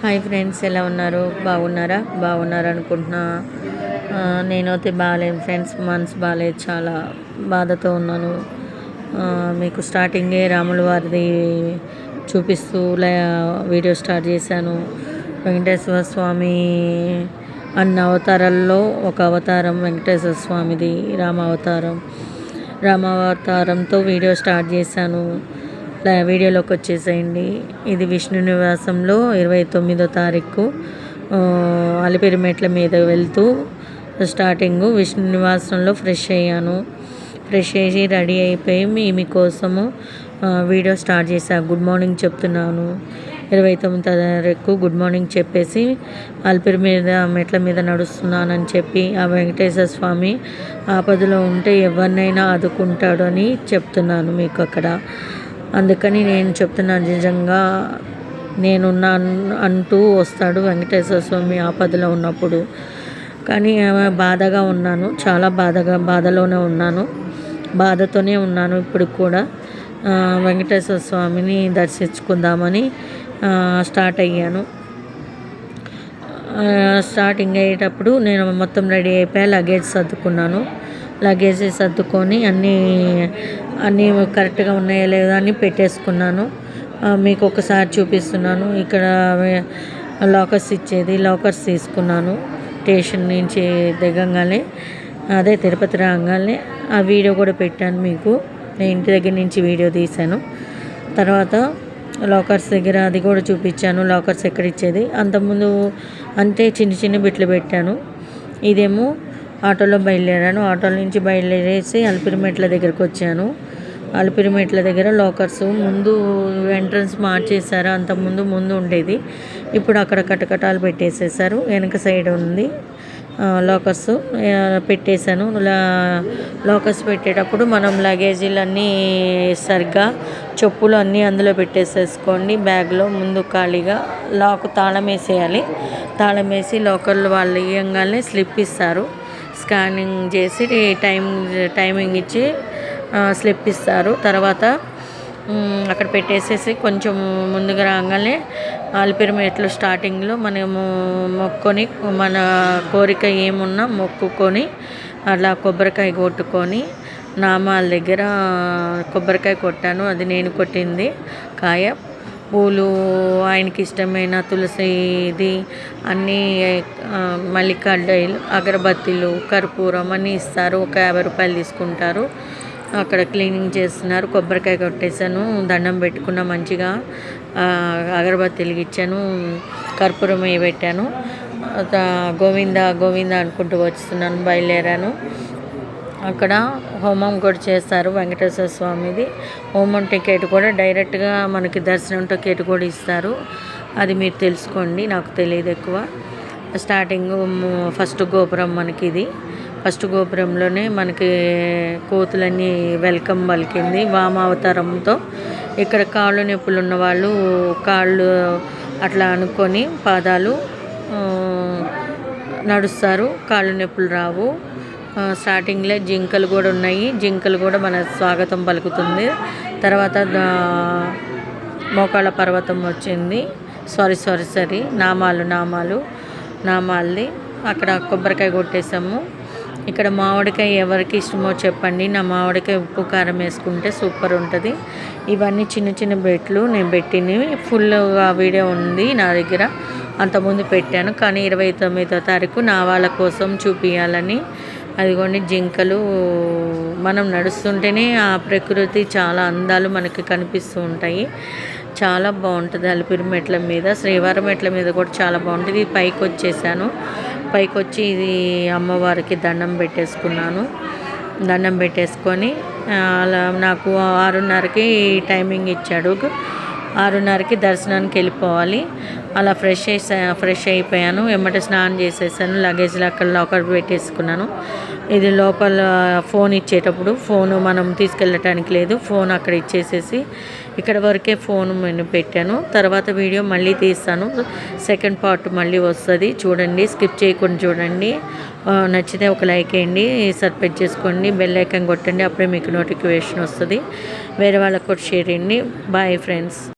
Hi friends ఎలా ఉన్నారు? బాగున్నారా? బాగున్నారు అనుకుంటున్నా నేనైతే బాగాలేను ఫ్రెండ్స్ మనసు బాగాలేదు చాలా బాధతో ఉన్నాను. మీకు స్టార్టింగే రాముల వారిది చూపిస్తూ లే వీడియో స్టార్ట్ చేశాను. వెంకటేశ్వర స్వామి అన్న అవతారాల్లో ఒక అవతారం వెంకటేశ్వర స్వామిది రామ అవతారం రామావతారంతో వీడియో స్టార్ట్ చేశాను. వీడియోలోకి వచ్చేసేయండి. ఇది విష్ణు నివాసంలో ఇరవై తొమ్మిదో తారీఖు. అలిపిరి మెట్ల మీద వెళ్తూ స్టార్టింగ్ విష్ణు నివాసంలో ఫ్రెష్ అయ్యాను. ఫ్రెష్ అయ్యి రెడీ అయిపోయి మీ మీకోసము వీడియో స్టార్ట్ చేశా. గుడ్ మార్నింగ్ చెప్తున్నాను. ఇరవై తొమ్మిదో తారీఖు గుడ్ మార్నింగ్ చెప్పేసి అలిపిరి మీద మెట్ల మీద నడుస్తున్నానని చెప్పి ఆ వెంకటేశ్వర స్వామి ఆపదలో ఉంటే ఎవరినైనా ఆదుకుంటాడు అని చెప్తున్నాను మీకు అక్కడ. అందుకని నేను చెప్తున్నాను నిజంగా నేనున్నా అంటూ వస్తాడు వెంకటేశ్వర స్వామి ఆపదలో ఉన్నప్పుడు. కానీ బాధగా ఉన్నాను చాలా బాధగా బాధలోనే ఉన్నాను బాధతోనే ఉన్నాను ఇప్పుడు కూడా. వెంకటేశ్వర స్వామిని దర్శించుకుందామని స్టార్ట్ అయ్యాను. స్టార్టింగ్ అయ్యేటప్పుడు నేను మొత్తం రెడీ అయిపోయా లగేజ్ సర్దుకున్నాను. లగేజ్ సర్దుకొని అన్నీ అన్నీ కరెక్ట్గా ఉన్నాయా లేదా అని పెట్టేసుకున్నాను. మీకు ఒకసారి చూపిస్తున్నాను. ఇక్కడ లాకర్స్ ఇచ్చేది లాకర్స్ తీసుకున్నాను. స్టేషన్ నుంచి దిగంగానే అదే తిరుపతి రాగానే ఆ వీడియో కూడా పెట్టాను మీకు. నేను ఇంటి దగ్గర నుంచి వీడియో తీశాను. తర్వాత లాకర్స్ దగ్గర అది కూడా చూపించాను. లాకర్స్ ఎక్కడ ఇచ్చేది? అంతకుముందు అంతే చిన్న చిన్న బిట్లు పెట్టాను. ఇదేమో ఆటోలో బయలుదేరాను. ఆటో నుంచి బయలుదేరేసి అలిపిరి మెట్ల దగ్గరికి వచ్చాను. అలిపిరిమెట్ల దగ్గర లాకర్స్ ముందు ఎంట్రన్స్ మార్చేశారు. అంతకుముందు ముందు ఉండేది. ఇప్పుడు అక్కడ కటకటాలు పెట్టేసేసారు వెనక సైడ్ ఉంది. లాకర్స్ పెట్టేశాను. లా- లాకర్స్ పెట్టేటప్పుడు మనం లగేజీలన్నీ సరిగ్గా చెప్పులు అన్నీ అందులో పెట్టేసేసుకోండి. బ్యాగ్లో ముందు ఖాళీగా లాక్ తాళం వేసేయాలి. తాళం వేసి లాకర్లు వాళ్ళు ఇవ్వగానే స్లిప్ ఇస్తారు. స్కానింగ్ చేసి టైం టైమింగ్ ఇచ్చి స్లిప్ ఇస్తారు. తర్వాత అక్కడ పెట్టేసేసి కొంచెం ముందుగా రాగానే అలిపిరి మెట్లు స్టార్టింగ్లో మనము మొక్కుకొని మన కోరిక ఏమున్నా మొక్కుకొని అలా కొబ్బరికాయ కొట్టుకొని నామాల దగ్గర కొబ్బరికాయ కొట్టాను. అది నేను కొట్టింది కాయ. పూలు ఆయనకి ఇష్టమైన తులసిది అన్నీ ఆ, మల్లికడ్డాయిలు అగరబత్తీలు కర్పూరం అన్నీ ఇస్తారు. ఒక యాభై రూపాయలు తీసుకుంటారు. అక్కడ క్లీనింగ్ చేస్తున్నారు. కొబ్బరికాయ కొట్టేశాను. దండం పెట్టుకున్న మంచిగా అగరబత్తీలు ఇచ్చాను. కర్పూరం పెట్టాను. గోవింద గోవింద అనుకుంటూ వస్తున్నాను బయలుదేరాను. అక్కడ హోమం కూడా చేస్తారు వెంకటేశ్వర స్వామిది. హోమం టికెట్ కూడా డైరెక్ట్గా మనకి దర్శనం టికెట్ కూడా ఇస్తారు. అది మీరు తెలుసుకోండి నాకు తెలియదు ఎక్కువ. స్టార్టింగ్ ఫస్ట్ గోపురం మనకి ఇది ఫస్ట్ గోపురంలోనే మనకి కోతులన్నీ వెల్కమ్ పలికింది వామావతారంతో. ఇక్కడ కాళ్ళు నొప్పులు ఉన్న వాళ్ళు కాళ్ళు అట్లా అనుకొని పాదాలు నడుస్తారు. కాళ్ళు నొప్పులు రావు. స్టార్టింగ్లో జింకలు కూడా ఉన్నాయి. జింకలు కూడా మన స్వాగతం పలుకుతుంది. తర్వాత మోకాళ్ళ పర్వతం వచ్చింది. సారీ సారీ సారీ నామాలు నామాలు నామాలది అక్కడ కొబ్బరికాయ కొట్టేసాము ఇక్కడ మామిడికాయ ఎవరికి ఇష్టమో చెప్పండి. నా మామిడికాయ ఉప్పు కారం వేసుకుంటే సూపర్ ఉంటుంది. ఇవన్నీ చిన్న చిన్న బెట్లు నేను పెట్టినవి. ఫుల్గా వీడియో ఉంది నా దగ్గర. అంతకుముందు పెట్టాను. కానీ ఇరవై తొమ్మిదో తారీఖు నా వాళ్ళ కోసం చూపించాలని అదిగోండి జింకలు. మనం నడుస్తుంటేనే ఆ ప్రకృతి చాలా అందాలు మనకి కనిపిస్తూ ఉంటాయి. చాలా బాగుంటుంది అలిపిరి మెట్ల మీద. శ్రీవారం మెట్ల మీద కూడా చాలా బాగుంటుంది. పైకి వచ్చేసాను. పైకి వచ్చి ఇది అమ్మవారికి దండం పెట్టేసుకున్నాను. దండం పెట్టేసుకొని అలా నాకు ఆరున్నరకి టైమింగ్ ఇచ్చాడు. ఆరున్నరకి దర్శనానికి వెళ్ళిపోవాలి. అలా ఫ్రెష్ చేసా ఫ్రెష్ అయిపోయాను. వెంబట స్నానం చేసేసాను. లగేజ్లో అక్కడ లాకర్ పెట్టేసుకున్నాను. ఇది లోపల ఫోన్ ఇచ్చేటప్పుడు ఫోన్ మనం తీసుకెళ్ళటానికి లేదు. ఫోన్ అక్కడ ఇచ్చేసేసి ఇక్కడ వరకే ఫోన్ నేను పెట్టాను. తర్వాత వీడియో మళ్ళీ తీస్తాను. సెకండ్ పార్ట్ మళ్ళీ వస్తుంది. చూడండి స్కిప్ చేయకుండా చూడండి. నచ్చితే ఒక లైక్ వేయండి సబ్స్క్రైబ్ చేసుకోండి బెల్ ఐకన్ కొట్టండి. అప్పుడే మీకు నోటిఫికేషన్ వస్తుంది. వేరే వాళ్ళకు కూడా షేర్ చేయండి. Bye friends.